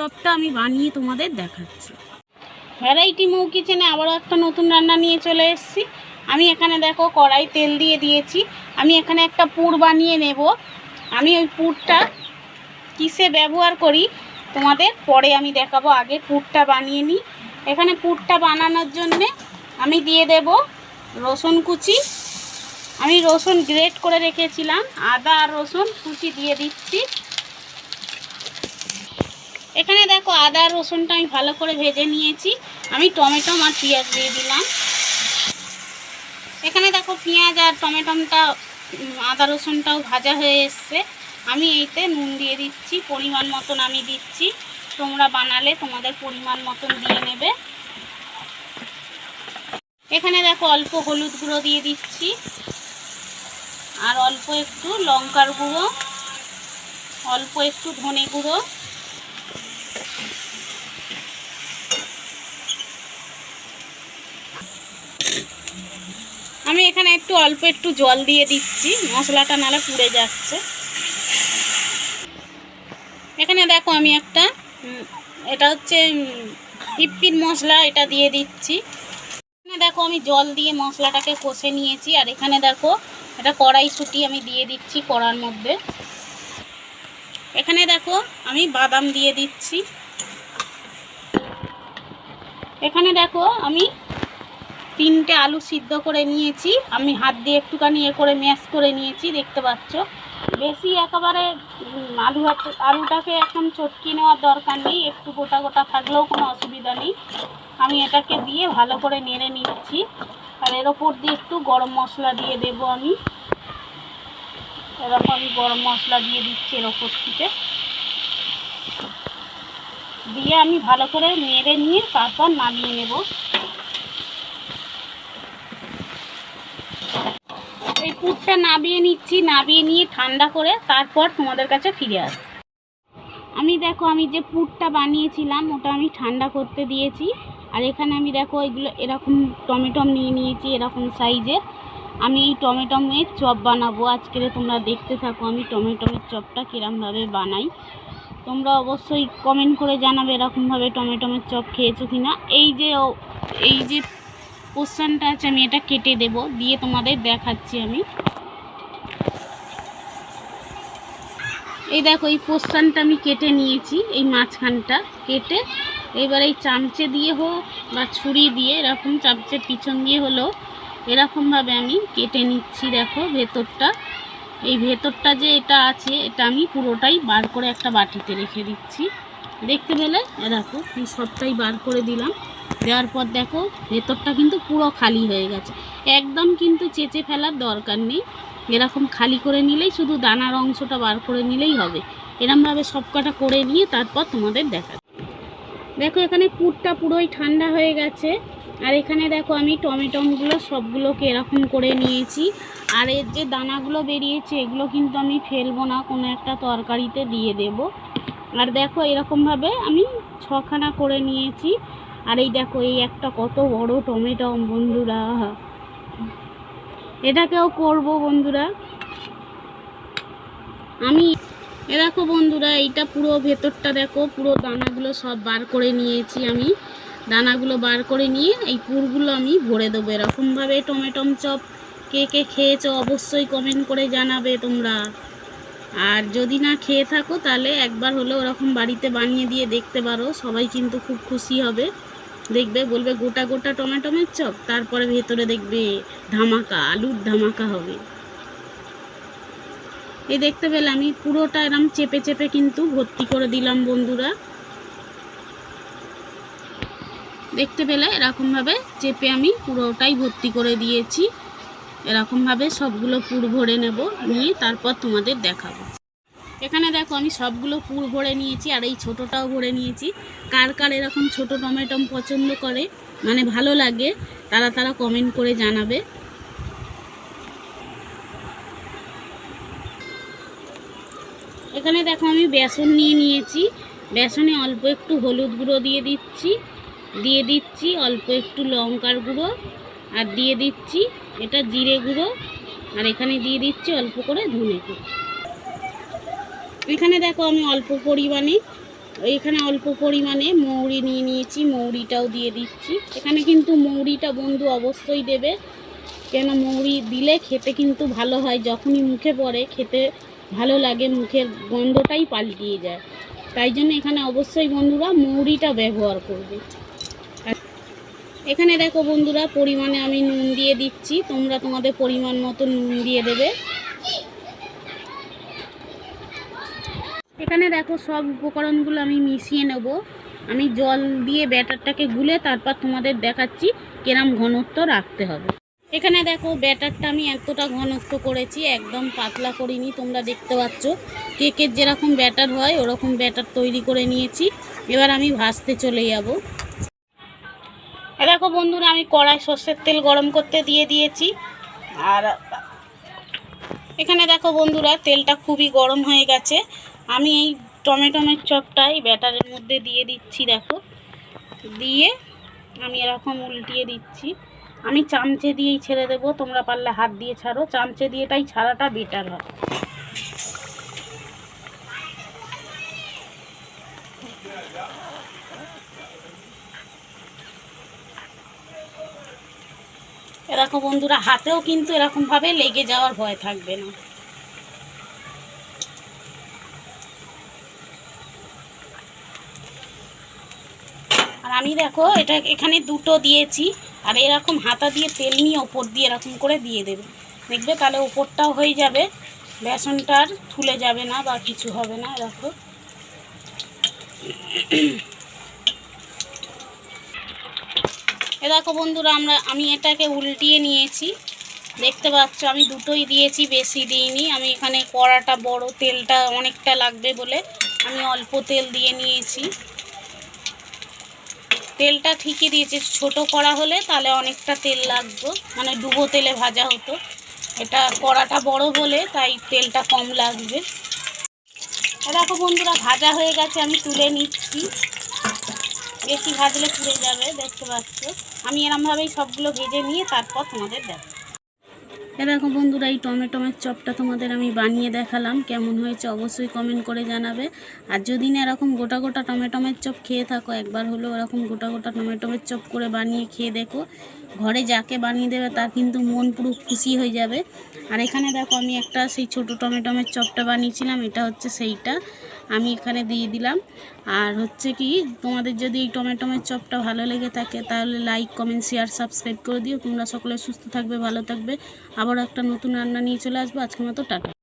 চপটা আমি বানিয়ে তোমাদের দেখাচ্ছি। ভ্যারাইটি মৌ কিচেনে আবারও একটা নতুন রান্না নিয়ে চলে এসেছি। আমি এখানে দেখো কড়াই তেল দিয়ে দিয়েছি। আমি এখানে একটা পুর বানিয়ে নেব। আমি ওই পুরটা কিসে ব্যবহার করি তোমাদের পরে আমি দেখাবো। আগে পুরটা বানিয়ে নিই। এখানে পুরটা বানানোর জন্যে আমি দিয়ে দেব রসুন কুচি। আমি রসুন গ্রেট করে রেখেছিলাম। আদা আর রসুন কুচি দিয়ে দিচ্ছি। এখানে দেখো আদা, রসুনটা আমি ভালো করে ভেজে নিয়েছি। আমি টমেটো আর পেঁয়াজ দিয়ে দিলাম। এখানে দেখো পেঁয়াজ আর টমেটোটা আদা, রসুনটাও ভাজা হয়ে এসছে। আমি এইতে নুন দিয়ে দিচ্ছি, পরিমাণ মতন আমি দিচ্ছি। তোমরা বানালে তোমাদের পরিমাণ মতন দিয়ে নেবে। এখানে দেখো অল্প হলুদ গুঁড়ো দিয়ে দিচ্ছি। আর অল্প একটু লঙ্কার গুঁড়ো, অল্প একটু ধনে গুঁড়ো। আমি এখানে একটু অল্প একটু জল দিয়ে দিচ্ছি, মশলাটা নালে পুড়ে যাচ্ছে। এখানে দেখো আমি একটা এটা হচ্ছে হিপ্পির মশলা, এটা দিয়ে দিচ্ছি। এখানে দেখো আমি জল দিয়ে মশলাটাকে কষে নিয়েছি, আর এখানে দেখো এটা কড়াইশুঁটি আমি দিয়ে দিচ্ছি কড়ার মধ্যে। এখানে দেখো আমি বাদাম দিয়ে দিচ্ছি। এখানে দেখো আমি তিনটে আলু সিদ্ধ করে নিয়েছি। আমি হাত দিয়ে একটুখানি এ করে ম্যাশ করে নিয়েছি, দেখতে পাচ্ছ। বেশি একেবারে আলু আলুটাকে এখন চটকি নেওয়ার দরকার নেই। একটু গোটা গোটা থাকলেও কোনো অসুবিধা নেই। আমি এটাকে দিয়ে ভালো করে নেড়ে নিচ্ছি। আর এর ওপর দিয়ে একটু গরম মশলা দিয়ে দেব আমি। এরকম আমি গরম মশলা দিয়ে দিচ্ছি এর ওপর থেকে। দিয়ে আমি ভালো করে নেড়ে নিয়ে তারপর নামিয়ে নেব। এই পুরটা নাবিয়ে নিচ্ছি, নাবিয়ে নিয়ে ঠান্ডা করে তারপর তোমাদের কাছে ফিরে আস আমি দেখো, আমি যে পুরটা বানিয়েছিলাম, ওটা আমি ঠান্ডা করতে দিয়েছি। আর এখানে আমি দেখো, এগুলো এরকম টমেটম নিয়ে নিয়েছি, এরকম সাইজের। আমি এই টমেটমের চপ বানাবো। আজকের তোমরা দেখতে থাকো আমি টমেটমের চপটা কীরমভাবে বানাই। তোমরা অবশ্যই কমেন্ট করে জানাবে এরকমভাবে টমেটমের চপ খেয়েছো কি না এই যে এই যে পোর্শনটা আছে আমি এটা কেটে দেব, দিয়ে তোমাদের দেখাচ্ছি আমি। এই দেখো, এই পোর্শনটা আমি কেটে নিয়েছি, এই মাঝখানটা কেটে। এবার এই চামচে দিয়ে হোক বা ছুরি দিয়ে, এরকম চামচের পিছন দিয়ে হলেও এরকমভাবে আমি কেটে নিচ্ছি, দেখো ভেতরটা। এই ভেতরটা যে এটা আছে, এটা আমি পুরোটাই বার করে একটা বাটিতে রেখে দিচ্ছি। দেখতে পেলে? দেখো, আমি সবটাই বার করে দিলাম। দেওয়ার পর দেখো, ভেতরটা কিন্তু পুরো খালি হয়ে গেছে। একদম কিন্তু চেঁচে ফেলার দরকার নেই। এরকম খালি করে নিলেই শুধু দানার অংশটা বার করে নিলেই হবে। এরমভাবে সব কটা করে নিয়ে তারপর তোমাদের দেখা দেখো, এখানে পুরটা পুরোই ঠান্ডা হয়ে গেছে। আর এখানে দেখো, আমি টমেটোগুলো সবগুলোকে এরকম করে নিয়েছি। আর এর যে দানাগুলো বেরিয়েছে, এগুলো কিন্তু আমি ফেলব না, কোনো একটা তরকারিতে দিয়ে দেব। আর দেখো, এরকমভাবে আমি ছখানা করে নিয়েছি। আর এই দেখো, এই একটা কত বড় টমেটো, বন্ধুরা। এটাকেও করব, বন্ধুরা? আমি, এ দেখো বন্ধুরা, এইটা পুরো ভেতরটা দেখো, পুরো দানাগুলো সব বার করে নিয়েছি আমি। দানাগুলো বার করে নিয়ে এই পুরগুলো আমি ভরে দেবো। এরকমভাবে টমেটম চপ কে কে খেয়েছো অবশ্যই কমেন্ট করে জানাবে তোমরা। আর যদি না খেয়ে থাকো তাহলে একবার হলেও ওরকম বাড়িতে বানিয়ে দিয়ে দেখতে পারো, সবাই কিন্তু খুব খুশি হবে। দেখবে, বলবে গোটা গোটা টমেটোমের চপ, তারপরে ভেতরে দেখবে ধামাকা, আলুর ধামাকা হবে। এই দেখতে পেলে আমি পুরোটা এরম চেপে চেপে কিন্তু ভর্তি করে দিলাম বন্ধুরা। দেখতে পেলে এরকমভাবে চেপে আমি পুরোটাই ভর্তি করে দিয়েছি। এরকমভাবে সবগুলো পুর ভরে নেব, নিয়ে তারপর তোমাদের দেখাবো। এখানে দেখো আমি সবগুলো পুর ভরে নিয়েছি আর এই ছোটোটাও ভরে নিয়েছি। কার কার এরকম ছোট টমেটম পছন্দ করে মানে ভালো লাগে, তারা তারা কমেন্ট করে জানাবে। এখানে দেখো আমি বেসন নিয়ে নিয়েছি। বেসনে অল্প একটু হলুদ গুঁড়ো দিয়ে দিচ্ছি। দিয়ে দিচ্ছি অল্প একটু লঙ্কার গুঁড়ো আর দিয়ে দিচ্ছি এটা জিরে গুঁড়ো। আর এখানে দিয়ে দিচ্ছি অল্প করে ধনে গুঁড়ো। এখানে দেখো আমি অল্প পরিমাণে, এখানে অল্প পরিমাণে মৌরি নিয়ে নিয়েছি, মৌরিটাও দিয়ে দিচ্ছি। এখানে কিন্তু মৌরিটা বন্ধু অবশ্যই দেবে, কেন মৌরি দিলে খেতে কিন্তু ভালো হয়, যখনই মুখে পড়ে খেতে ভালো লাগে, মুখের গন্ধটাই পাল্টিয়ে যায়। তাই জন্য এখানে অবশ্যই বন্ধুরা মৌরিটা ব্যবহার করবে। এখানে দেখো বন্ধুরা, পরিমাণে আমি নুন দিয়ে দিচ্ছি, তোমরা তোমাদের পরিমাণ মতো নুন দিয়ে দেবে। এখানে দেখো সব উপকরণগুলো আমি মিশিয়ে নেব। আমি জল দিয়ে ব্যাটারটাকে গুলে তারপর তোমাদের দেখাচ্ছি কেরাম ঘনত্ব রাখতে হবে। এখানে দেখো ব্যাটারটা আমি এতটা ঘনত্ব করেছি, একদম পাতলা করিনি, তোমরা দেখতে পাচ্ছ। কেকের যেরকম ব্যাটার হয়, ওরকম ব্যাটার তৈরি করে নিয়েছি। এবার আমি ভাজতে চলে যাব। দেখো বন্ধুরা, আমি কড়াই সর্ষের তেল গরম করতে দিয়ে দিয়েছি। আর এখানে দেখো বন্ধুরা, তেলটা খুবই গরম হয়ে গেছে। আমি এই টমেটোমের চপটাই ব্যাটারের মধ্যে দিয়ে দিচ্ছি, দেখো। দিয়ে আমি এরকম উল্টিয়ে দিচ্ছি। আমি চামচে দিয়েই ছেড়ে দেবো, তোমরা পারলে হাত দিয়ে ছাড়ো। চামচে দিয়েটাই ছাড়াটা বেটার হয়। এরকম বন্ধুরা, হাতেও কিন্তু এরকমভাবে লেগে যাওয়ার ভয় থাকবে না। আর আমি দেখো, এটা এখানে দুটো দিয়েছি, আর এরকম হাতা দিয়ে তেল নিয়ে ওপর দিয়ে এরকম করে দিয়ে দেবে। দেখবে তাহলে ওপরটাও হয়ে যাবে বেসনটার ফুলে যাবে না বা কিছু হবে না, দেখো। এ দেখো বন্ধুরা, আমরা, আমি এটাকে উল্টিয়ে নিয়েছি। দেখতে পাচ্ছ, আমি দুটোই দিয়েছি, বেশি দিইনি। আমি এখানে কড়াটা বড়, তেলটা অনেকটা লাগবে বলে আমি অল্প তেল দিয়ে নিয়েছি। তেলটা ঠিকই দিয়েছি। ছোট করা হলে তাহলে অনেকটা তেল লাগতো। মানে ডুবো তেলে ভাজা হতো। এটা কড়াটা বড় হলে তাই তেলটা কম লাগবে। দেখো বন্ধুরা, ভাজা হয়ে গেছে, আমি তুলে নিচ্ছি। বেশি ভাজলে পুড়ে যাবে, দেখতে পাচ্ছ। আমি এরমভাবেই সবগুলো ভেজে নিয়ে তারপর তোমাদের দেখ এ দেখো বন্ধুরা, এই টমেটোমের চপটা তোমাদের আমি বানিয়ে দেখালাম। কেমন হয়েছে অবশ্যই কমেন্ট করে জানাবে। আর যদি না এরকম গোটা গোটা টমেটোমের চপ খেয়ে থাকো, একবার হলেও এরকম গোটা গোটা টমেটোমের চপ করে বানিয়ে খেয়ে দেখো। ঘরে যাকে বানিয়ে দেবে তার কিন্তু মন পুরো খুশি হয়ে যাবে। আর এখানে দেখো আমি একটা সেই ছোট টমেটোমের চপটা বানিয়েছিলাম, এটা হচ্ছে সেইটা আমি এখানে দিয়ে দিলাম। আর হচ্ছে কি, তোমাদের যদি এই টমেটোমের চপটা ভালো লেগে থাকে তাহলে লাইক কমেন্ট শেয়ার সাবস্ক্রাইব করে দিও। তোমরা সকলে সুস্থ থাকবে, ভালো থাকবে। আবার একটা নতুন রান্না নিয়ে চলে আসব। আজকের মতো টাটা।